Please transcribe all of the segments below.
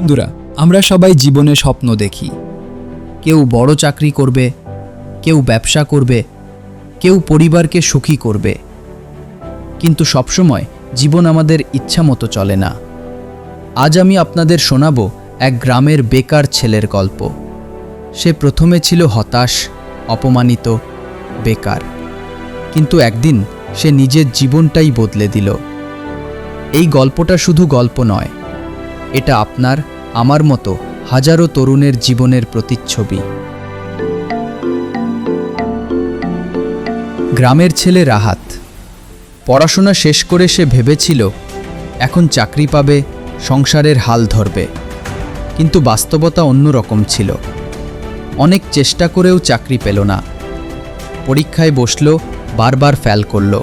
বন্ধুরা, আমরা সবাই জীবনে স্বপ্ন দেখি। কেউ বড় চাকরি করবে, কেউ ব্যবসা করবে, কেউ পরিবারকে সুখী করবে। কিন্তু সবসময় জীবন আমাদের ইচ্ছা মতো চলে না। আজ আমি আপনাদের শোনাব এক গ্রামের বেকার ছেলের গল্প। সে প্রথমে ছিল হতাশ, অপমানিত, বেকার। কিন্তু একদিন সে নিজের জীবনটাই বদলে দিল। এই গল্পটা শুধু গল্প নয় এটা আপনার, আমার মতো হাজারো তরুণের জীবনের প্রতিচ্ছবি। গ্রামের ছেলে রাহাত। পড়াশোনা শেষ করে সে ভেবেছিল, এখন চাকরি পাবে, সংসারের হাল ধরবে। কিন্তু বাস্তবতা অন্যরকম ছিল। অনেক চেষ্টা করেও চাকরি পেল না। পরীক্ষায় বসল, বারবার ফেল করল।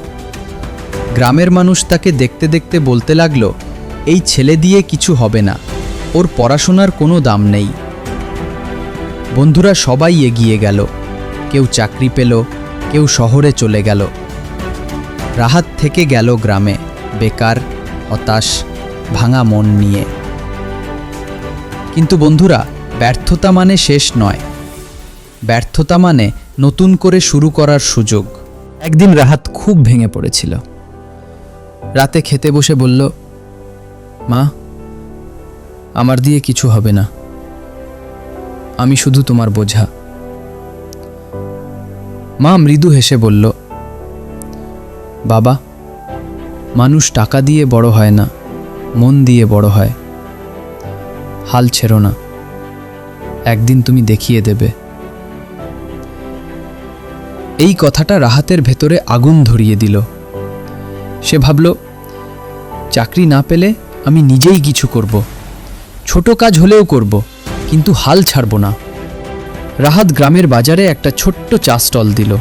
গ্রামের মানুষ তাকে দেখতে দেখতে বলতে লাগল এই ছেলে দিয়ে কিছু হবে না। ওর পড়াশোনার কোনো দাম নেই। বন্ধুরা সবাই এগিয়ে গেল। কেউ চাকরি পেল, কেউ শহরে চলে গেল। রাহাত থেকে গেল গ্রামে, বেকার, হতাশ, ভাঙা মন নিয়ে। কিন্তু বন্ধুরা, ব্যর্থতা মানে শেষ নয়। ব্যর্থতা মানে নতুন করে শুরু করার সুযোগ। একদিন রাহাত খুব ভেঙে পড়েছিল। রাতে খেতে বসে বলল মা, আমার দিয়ে কিছু হবে না। আমি শুধু তোমার বোঝা। মা মৃদু হেসে বলল, বাবা, মানুষ টাকা দিয়ে বড় হয় না, মন দিয়ে বড় হয়। হাল ছেড়ো না, একদিন তুমি দেখিয়ে দেবে। এই কথাটা রাহাতের ভেতরে আগুন ধরিয়ে দিল। সে ভাবল, চাকরি না পেলে আমি নিজেই কিছু করব। ছোট কাজ হলেও করব, কিন্তু হাল ছাড়ব না। রাহাত গ্রামের বাজারে একটা ছোট্ট চা স্টল দিল।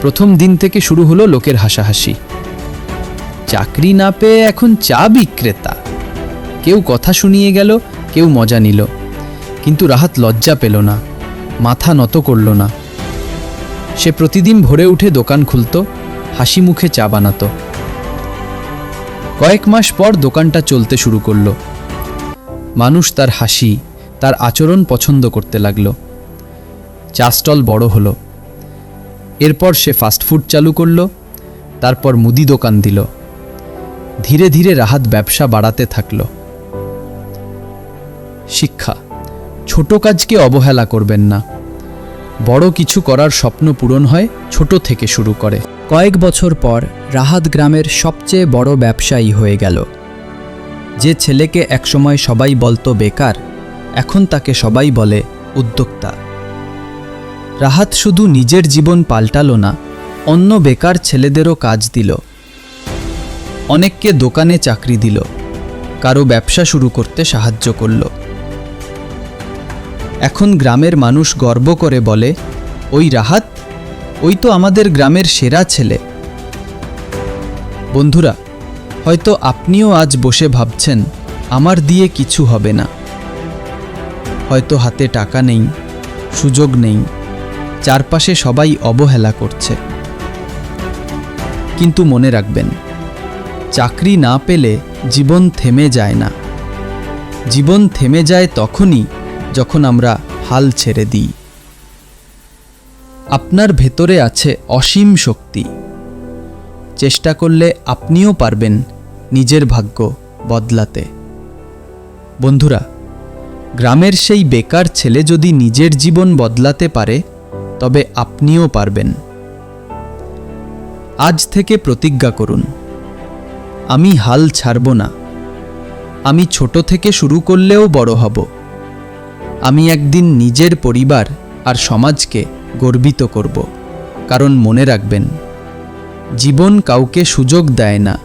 প্রথম দিন থেকে শুরু হলো লোকের হাসাহাসি। চাকরি না পেয়ে এখন চা বিক্রেতা। কেউ কথা শুনিয়ে গেল, কেউ মজা নিল। কিন্তু রাহাত লজ্জা পেল না, মাথা নত করল না। সে প্রতিদিন ভোরে উঠে দোকান খুলত, হাসি মুখে চা বানাতো। কয়েক মাস পর দোকানটা চলতে শুরু করল। মানুষ তার হাসি, তার আচরণ পছন্দ করতে লাগল। চা স্টল বড় হলো। এরপর সে ফাস্টফুড চালু করল, তারপর মুদি দোকান দিল। ধীরে ধীরে রাহাত ব্যবসা বাড়াতে থাকল। শিক্ষা, ছোট কাজকে অবহেলা করবেন না। বড় কিছু করার স্বপ্ন পূরণ হয় ছোট থেকে শুরু করে। কয়েক বছর পর রাহাত গ্রামের সবচেয়ে বড় ব্যবসায়ী হয়ে গেল। যে ছেলেকে একসময় সবাই বলতো বেকার, এখন তাকে সবাই বলে উদ্যোক্তা। রাহাত শুধু নিজের জীবন পাল্টালো না, অন্য বেকার ছেলেদেরও কাজ দিল। অনেককে দোকানে চাকরি দিল, কারও ব্যবসা শুরু করতে সাহায্য করল। এখন গ্রামের মানুষ গর্ব করে বলে, ওই রাহাত ওই তো আমাদের গ্রামের সেরা ছেলে। বন্ধুরা, হয়তো আপনিও আজ বসে ভাবছেন, আমার দিয়ে কিছু হবে না। হয়তো হাতে টাকা নেই, সুযোগ নেই, চারপাশে সবাই অবহেলা করছে। কিন্তু মনে রাখবেন, চাকরি না পেলে জীবন থেমে যায় না। জীবন থেমে যায় তখনই যখন আমরা হাল ছেড়ে দিই। আপনার ভেতরে আছে অসীম শক্তি। চেষ্টা করলে আপনিও পারবেন নিজের ভাগ্য বদলাতে। বন্ধুরা, গ্রামের সেই বেকার ছেলে যদি নিজের জীবন বদলাতে পারে, তবে আপনিও পারবেন। আজ থেকে প্রতিজ্ঞা করুন, আমি হাল ছাড়ব না। আমি ছোট থেকে শুরু করলেও বড় হব। আমি একদিন নিজের পরিবার আর সমাজকে গর্বিত করব। কারণ মনে রাখবেন, জীবন কাউকে সুযোগ দেয় না,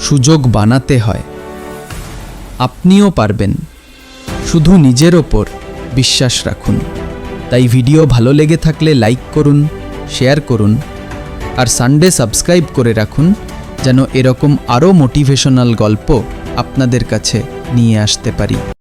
সুযোগ বানাতে হয়। আপনিও পারবেন, শুধু নিজের ওপর বিশ্বাস রাখুন। তাই ভিডিও ভালো লেগে থাকলে লাইক করুন, শেয়ার করুন, আর সানডে সাবস্ক্রাইব করে রাখুন, যেন এরকম আরও মোটিভেশনাল গল্প আপনাদের কাছে নিয়ে আসতে পারি।